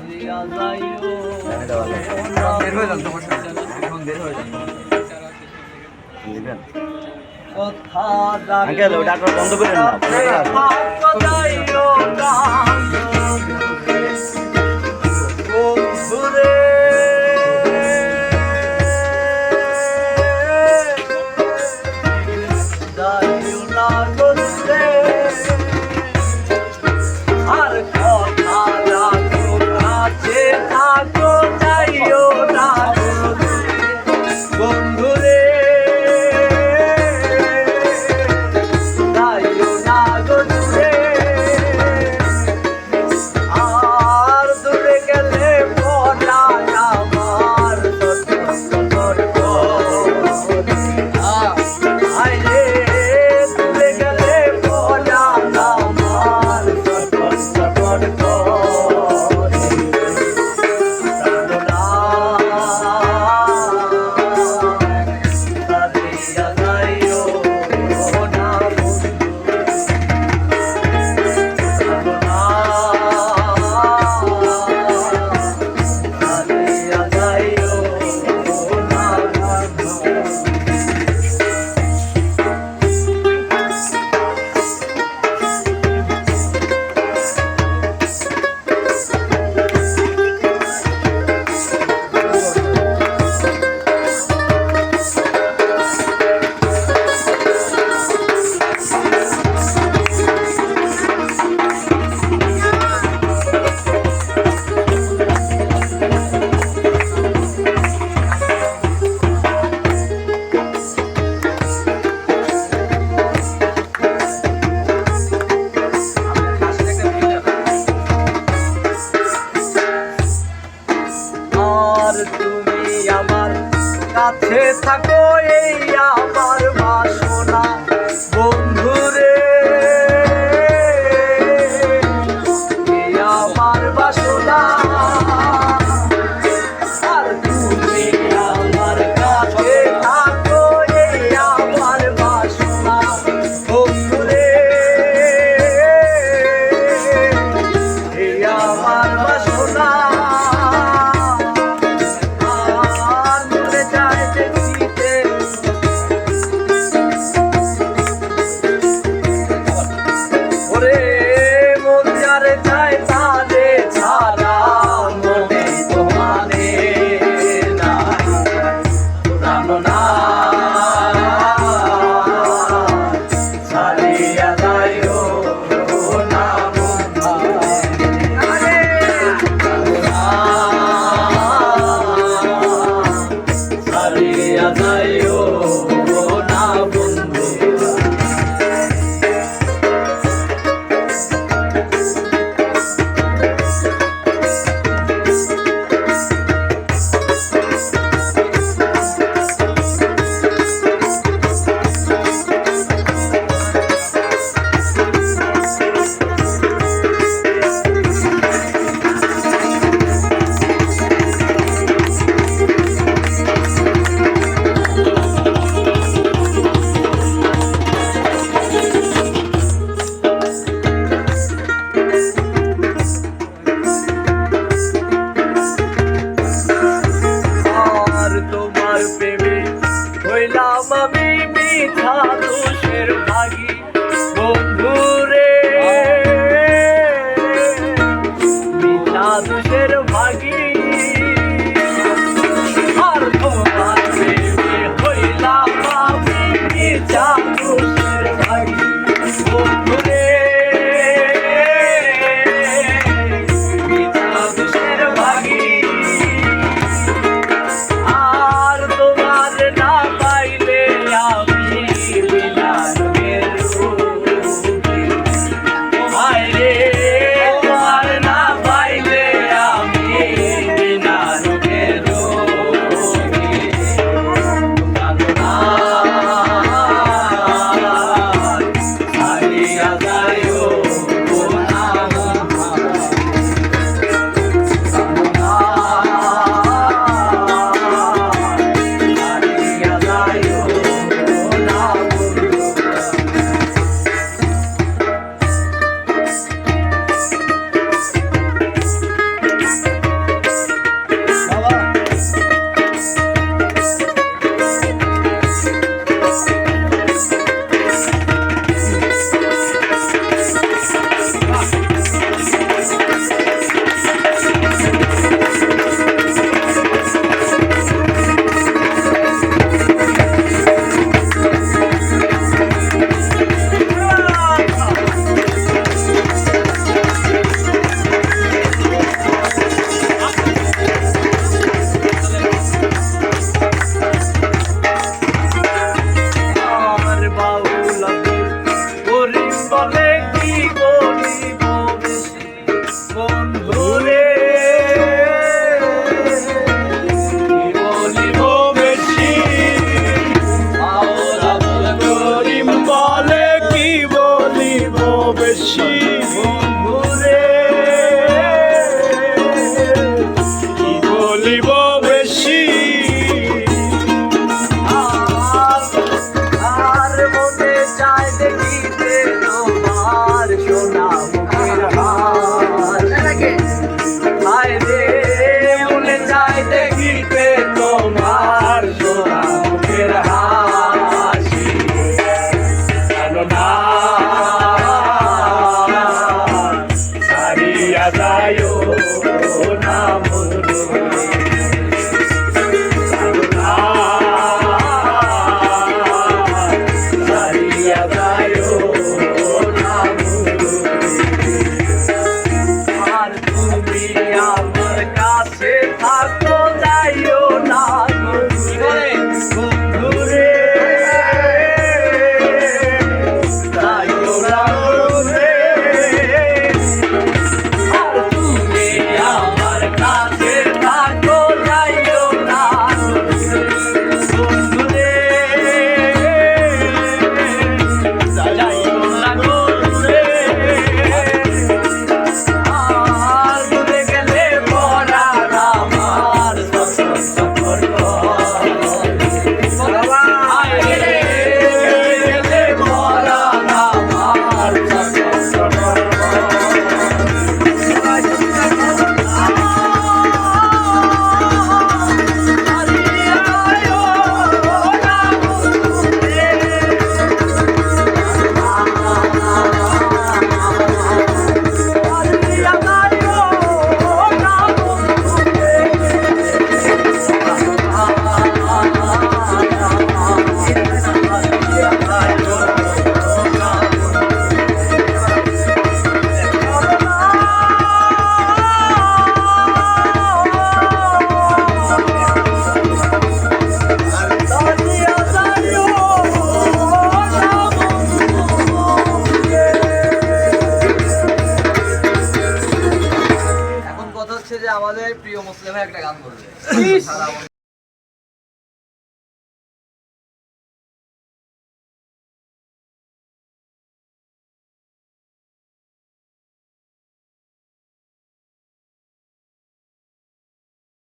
ছাড়িয়া যাইও বের হয়ে যান তোমার সাথে এখন বের হয়ে যান কথা আঙ্কেল ওটা বন্ধ করেন না থাকো এই আমার বাসা। একটা গান করবে।